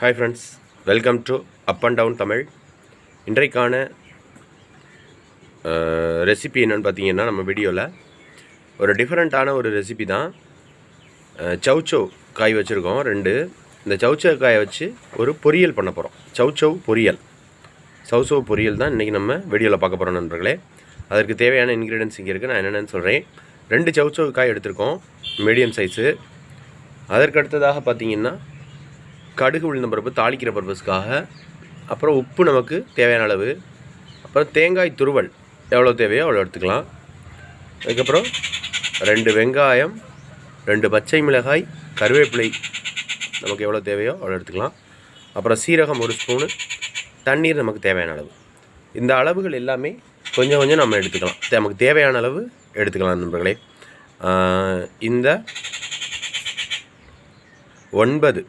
Hi friends welcome to up and down Tamil இன்றைக்கான recipe என்னென்னு பார்த்தீங்கன்னா நம்ம வீடியோவில் ஒரு டிஃப்ரெண்ட்டான ஒரு ரெசிபி தான் அஹ், காய் வச்சுருக்கோம். ரெண்டு இந்த சௌச்சௌ காயை வச்சு ஒரு பொரியல் பண்ண போகிறோம் சௌச்சௌ பொரியல். சௌசௌ பொரியல் தான் இன்றைக்கி நம்ம வீடியோவில் பார்க்க போகிறோம் நண்பர்களே. அதற்கு தேவையான இன்க்ரீடியன்ஸ் இங்கே இருக்குது நான் என்னென்னு சொல்கிறேன் ரெண்டு சௌச்சௌ காய் எடுத்திருக்கோம். மீடியம் சைஸு அதற்கு அடுத்ததாக பார்த்தீங்கன்னா கடுகு உளுந்த பருப்பு தாளிக்கிற பர்பஸ்க்காக அப்புறம் உப்பு நமக்கு தேவையான அளவு. அப்புறம் தேங்காய் துருவல். எவ்வளோ தேவையோ அவ்வளோ எடுத்துக்கலாம். அதுக்கப்புறம் ரெண்டு வெங்காயம் ரெண்டு பச்சை மிளகாய் கருவேப்பிலை. நமக்கு எவ்வளோ தேவையோ அவ்வளோ எடுத்துக்கலாம். அப்புறம் சீரகம் ஒரு ஸ்பூனு. தண்ணீர் நமக்கு தேவையான அளவு. இந்த அளவுகள் எல்லாமே கொஞ்சம் கொஞ்சம் நம்ம எடுத்துக்கலாம். நமக்கு தேவையான அளவு எடுத்துக்கலாம் நண்பர்களே. இந்த ஒன்பது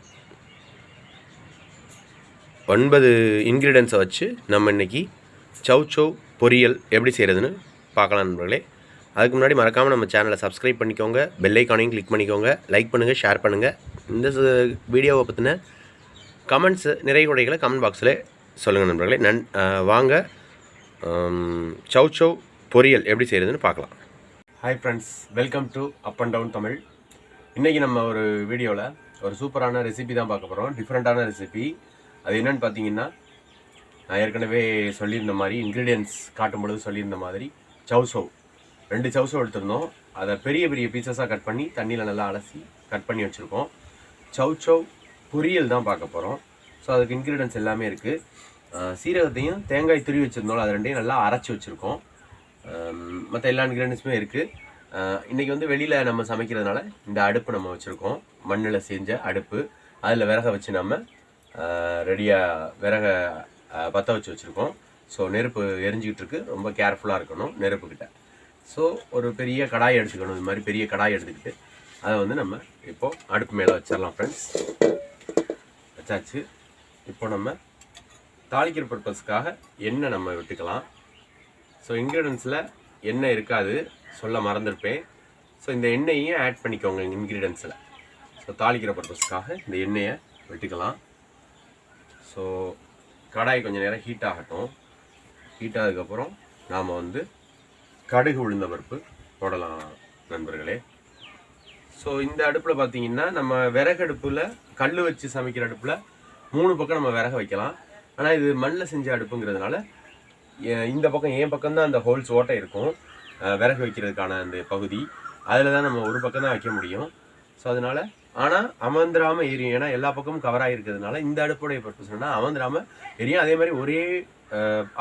ஒன்பது இன்க்ரீடியன்ஸை வச்சு நம்ம இன்றைக்கி சவ் சவ் பொரியல் எப்படி செய்கிறதுன்னு பார்க்கலாம் நண்பர்களே. அதுக்கு முன்னாடி மறக்காமல் நம்ம சேனலை சப்ஸ்கிரைப் பண்ணிக்கோங்க பெல்லைக்கானையும் கிளிக் பண்ணிக்கோங்க லைக் பண்ணுங்கள் ஷேர் பண்ணுங்கள் இந்த வீடியோவை பற்றின கமெண்ட்ஸு நிறைய கமெண்ட் பாக்ஸில் சொல்லுங்கள் நண்பர்களே. நன் வாங்க சவ் சவ் பொரியல் எப்படி செய்கிறதுன்னு பார்க்கலாம். Hi friends welcome to up and down Tamil. இன்றைக்கி நம்ம ஒரு வீடியோவில் ஒரு சூப்பரான ரெசிபி தான் பார்க்க போகிறோம் டிஃப்ரெண்ட்டான ரெசிபி அது என்னென்னு பார்த்தீங்கன்னா நான் ஏற்கனவே சொல்லியிருந்த மாதிரி இன்க்ரீடியன்ஸ் காட்டும் பொழுது சொல்லியிருந்த மாதிரி சவுசவ் ரெண்டு சவுசவ் எடுத்திருந்தோம். அதை பெரிய பெரிய பீசஸாக கட் பண்ணி தண்ணியில் நல்லா அலசி கட் பண்ணி வச்சுருக்கோம். சவுச்சவ் பொரியல் தான் பார்க்க போகிறோம் ஸோ அதுக்கு இன்க்ரீடியன்ஸ் எல்லாமே இருக்குது சீரகத்தையும் தேங்காய் துருவி வச்சுருந்தோம் அது ரெண்டையும் நல்லா அரைச்சி வச்சுருக்கோம். மற்ற எல்லா இன்க்ரீடியன்ஸுமே இருக்குது இன்றைக்கி வந்து வெளியில் நம்ம சமைக்கிறதுனால இந்த அடுப்பு நம்ம வச்சுருக்கோம். மண்ணில் செஞ்ச அடுப்பு. அதில் விறக வச்சு நம்ம ரெடியாக விறக பற்ற வச்சு வச்சுருக்கோம். ஸோ நெருப்பு எரிஞ்சிக்கிட்டு இருக்கு ரொம்ப கேர்ஃபுல்லாக இருக்கணும் நெருப்புக்கிட்ட. ஸோ ஒரு பெரிய கடாய் எடுத்துக்கணும். இது மாதிரி பெரிய கடாய் எடுத்துக்கிட்டு அதை வந்து நம்ம இப்போது அடுப்பு மேலே வச்சிடலாம் ஃப்ரெண்ட்ஸ் வச்சாச்சு. இப்போ நம்ம தாளிக்கிற பர்பஸ்க்காக எண்ணெய் நம்ம விட்டுக்கலாம். ஸோ இன்க்ரீடியன்ஸில் எண்ணெய் இருக்காது. சொல்ல மறந்துருப்பேன். ஸோ இந்த எண்ணெயையும் ஆட் பண்ணிக்கோங்க இன்க்ரீடியன்ஸில் ஸோ தாளிக்கிற பர்பஸ்க்காக இந்த எண்ணெயை விட்டுக்கலாம். ஸோ கடாய் கொஞ்சம் நேரம் ஹீட் ஆகட்டும். ஹீட் ஆனதுக்கப்புறம் நாம் வந்து கடுகு உளுந்த பருப்பு போடலாம் நண்பர்களே. ஸோ இந்த அடுப்பில் பார்த்தீங்கன்னா நம்ம விறகு அடுப்பில் கல் வச்சு சமைக்கிற அடுப்பில் மூணு பக்கம் நம்ம விறகு வைக்கலாம். ஆனால் இது மண்ணில் செஞ்ச அடுப்புங்கிறதுனால எ- இந்த பக்கம் என் பக்கம் தான் அந்த ஹோல்ஸ் ஓட்டை இருக்கும். விறகு வைக்கிறதுக்கான அந்த பகுதி. அதில் தான் நம்ம ஒரு பக்கம் தான் வைக்க முடியும். ஸோ அதனால் ஆனால் அமர்ந்திராம எரியும் ஏன்னா எல்லா பக்கமும் கவராக இருக்கிறதுனால இந்த அடுப்புடைய பர்பஸ் என்னன்னா அமர்ந்திராம எரியும் அதே மாதிரி ஒரே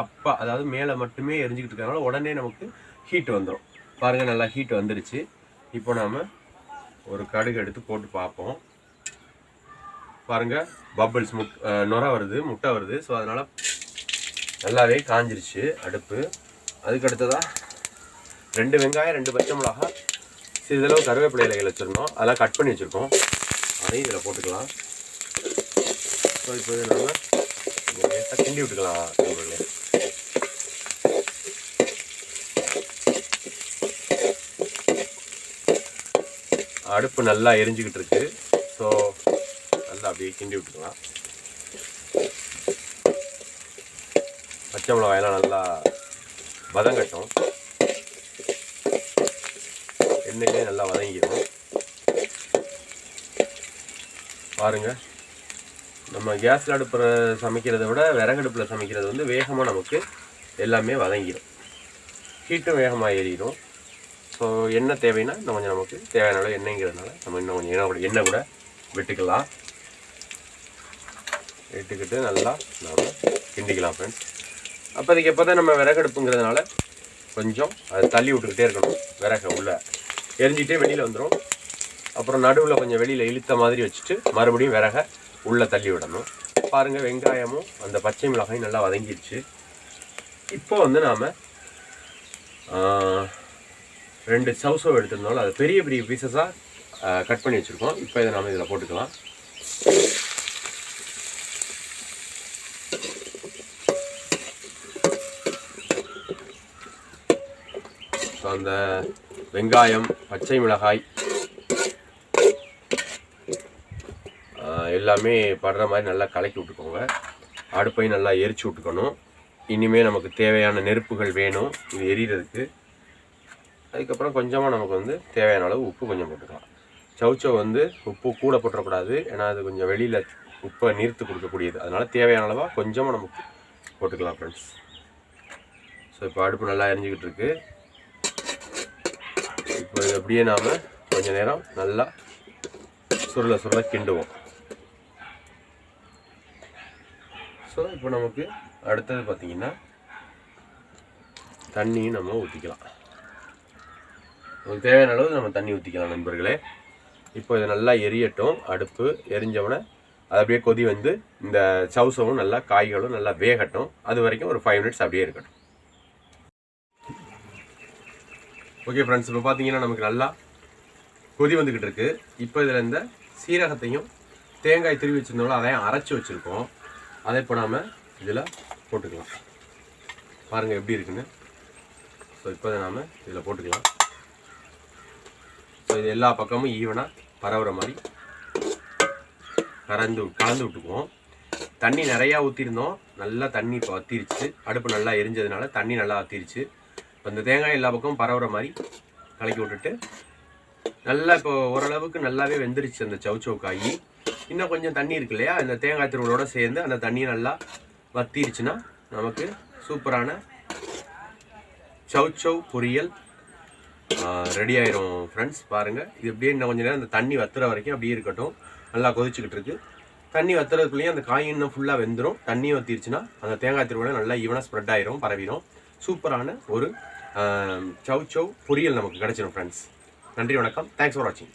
அப்பா அதாவது மேலே மட்டுமே எரிஞ்சுக்கிட்டு இருக்கிறதுனால உடனே நமக்கு ஹீட் வந்துடும் பாருங்க நல்லா ஹீட் வந்துருச்சு. இப்போ நாம் ஒரு கடுகு எடுத்து போட்டு பார்ப்போம். பாருங்க பப்பிள்ஸ் முட் அஹ், நுர வருது முட்டை வருது. ஸோ அதனால் நல்லாவே காஞ்சிருச்சு அடுப்பு. அதுக்கு அடுத்ததாக ரெண்டு வெங்காயம் ரெண்டு பச்சை மிளகா சிறிதளவு கருவேப்பிலை இலைகள் வச்சுருந்தோம். அதெல்லாம் கட் பண்ணி வச்சுருக்கோம். அதையும் இதில் போட்டுக்கலாம். ஸோ இப்போ இதை நம்ம லேட்டாக கிண்டி விட்டுக்கலாம் நண்பர்களே. அடுப்பு நல்லா எரிஞ்சுக்கிட்டு இருக்கு. ஸோ நல்லா அப்படியே கிண்டி விட்டுக்கலாம். பச்சை மிளகாயெல்லாம் நல்லா வதங்கட்டும். எண்ணெயிலே நல்லா வதங்கிடும். பாருங்கள் நம்ம கேஸில் அடுப்புற சமைக்கிறத விட விறகடுப்பில் சமைக்கிறது வந்து வேகமாக நமக்கு எல்லாமே வதங்கிடும். ஹீட்டும் வேகமாக ஏறிடும். ஸோ எண்ணெய் தேவைன்னா இன்னும் கொஞ்சம் நமக்கு தேவையான அளவு எண்ணெய்ங்கிறதுனால நம்ம இன்னும் கொஞ்சம் எண்ணெய் கூட எண்ணெய் கூட விட்டுக்கலாம். விட்டுக்கிட்டு நல்லா நாம் கிண்டிக்கலாம் ஃப்ரெண்ட்ஸ் அப்போதைக்கு எப்போ தான் நம்ம விறகடுப்புங்கிறதுனால கொஞ்சம் அதை தள்ளி விட்டுக்கிட்டே இருக்கணும் விறக உள்ள. எரிஞ்சிட்டே வெளியில் வந்துடும் அப்புறம் நடுவில் கொஞ்சம் வெளியில் இழுத்த மாதிரி வச்சுட்டு மறுபடியும் விறக உள்ளே தள்ளி விடணும். பாருங்கள் வெங்காயமும் அந்த பச்சை மிளகாயும் நல்லா வதங்கிடுச்சு. இப்போ வந்து நாம் ரெண்டு சவுசவ் எடுத்திருந்தாலும் அதை பெரிய பெரிய பீசஸாக கட் பண்ணி வச்சுருக்கோம். இப்போ இதை நாம் இதில் போட்டுக்கலாம். ஸோ அந்த வெங்காயம் பச்சை மிளகாய். எல்லாமே படுற மாதிரி நல்லா கலக்கி விட்டுக்கோங்க. அடுப்பை நல்லா எரிச்சு விட்டுக்கணும். இனிமேல் நமக்கு தேவையான நெருப்புகள் வேணும். இது எரியறதுக்கு. அதுக்கப்புறம் கொஞ்சமாக நமக்கு வந்து தேவையான அளவு உப்பு கொஞ்சம் போட்டுக்கலாம். சவுச்சவ் வந்து உப்பு கூட போட்டுறக்கூடாது. ஏன்னா அது கொஞ்சம் வெளியில் உப்பை நீர்த்து கொடுக்கக்கூடியது. அதனால் தேவையான அளவாக கொஞ்சமாக நமக்கு போட்டுக்கலாம் ஃப்ரெண்ட்ஸ் ஸோ இப்போ அடுப்பு நல்லா எரிஞ்சிக்கிட்டு இருக்குது இப்போ இது அப்படியே நாம் கொஞ்ச நேரம் நல்லா சுருள சுருள கிண்டுவோம். ஸோ இப்போ நமக்கு அடுத்தது பார்த்தீங்கன்னா தண்ணியும் நம்ம ஊற்றிக்கலாம் நமக்கு தேவையான அளவு நம்ம தண்ணி ஊற்றிக்கலாம் நண்பர்களே. இப்போ இதை நல்லா எரியட்டும். அடுப்பு எரிஞ்சவொடனே அது அப்படியே கொதி வந்து இந்த சவுசவும் நல்லா காய்களும் நல்லா வேகட்டும். அது வரைக்கும் ஒரு ஃபைவ் மினிட்ஸ் அப்படியே இருக்கட்டும். ஓகே ஃப்ரெண்ட்ஸ் இப்போ பார்த்தீங்கன்னா நமக்கு நல்லா கொதி வந்துக்கிட்டு இருக்கு. இப்போ இதில் இந்த சீரகத்தையும் தேங்காய் திருவி வச்சிருந்தோம்ல அதையும் அரைச்சி வச்சுருக்கோம். அதை இப்போ நாம் இதில் போட்டுக்கலாம். பாருங்கள் எப்படி இருக்குன்னு. ஸோ இப்போ நாம் இதில் போட்டுக்கலாம். ஸோ இது எல்லா பக்கமும் ஈவனாக பரவுற மாதிரி கலந்து கலந்து விட்டுக்குவோம். தண்ணி நிறையா ஊற்றிருந்தோம் நல்லா தண்ணி இப்போ வத்திருச்சு. அடுப்பு நல்லா எரிஞ்சதுனால தண்ணி நல்லா வத்திருச்சு. இப்போ இந்த தேங்காய் எல்லா பக்கமும் பரவுற மாதிரி கலக்கி விட்டுட்டு நல்லா இப்போ ஓரளவுக்கு நல்லாவே வெந்துருச்சு அந்த சவு காய் இன்னும் கொஞ்சம் தண்ணி இருக்கு இல்லையா? இந்த தேங்காய் திருவள்ளோட சேர்ந்து அந்த தண்ணியை நல்லா வத்திருச்சுன்னா நமக்கு சூப்பரான சவுச்சவ் பொரியல் ரெடி ஆயிரும் ஃப்ரெண்ட்ஸ் பாருங்கள் இது அப்படியே இன்னும் கொஞ்சம் நேரம் அந்த தண்ணி வத்துற வரைக்கும் அப்படியே இருக்கட்டும். நல்லா கொதிச்சுக்கிட்டு இருக்கு. தண்ணி வத்துறதுக்குள்ளேயும் அந்த காய் இன்னும் ஃபுல்லாக வெந்துடும் தண்ணி வத்திருச்சுன்னா அந்த தேங்காய் திருவிழா நல்லா ஈவனாக ஸ்ப்ரெட் ஆயிரும் பரவிடும் சூப்பரான ஒரு சவ் சவ் பொரியல் நமக்கு கிடைச்சிடும் ஃப்ரெண்ட்ஸ் நன்றி வணக்கம். தேங்க்ஸ் ஃபார் வாட்சிங்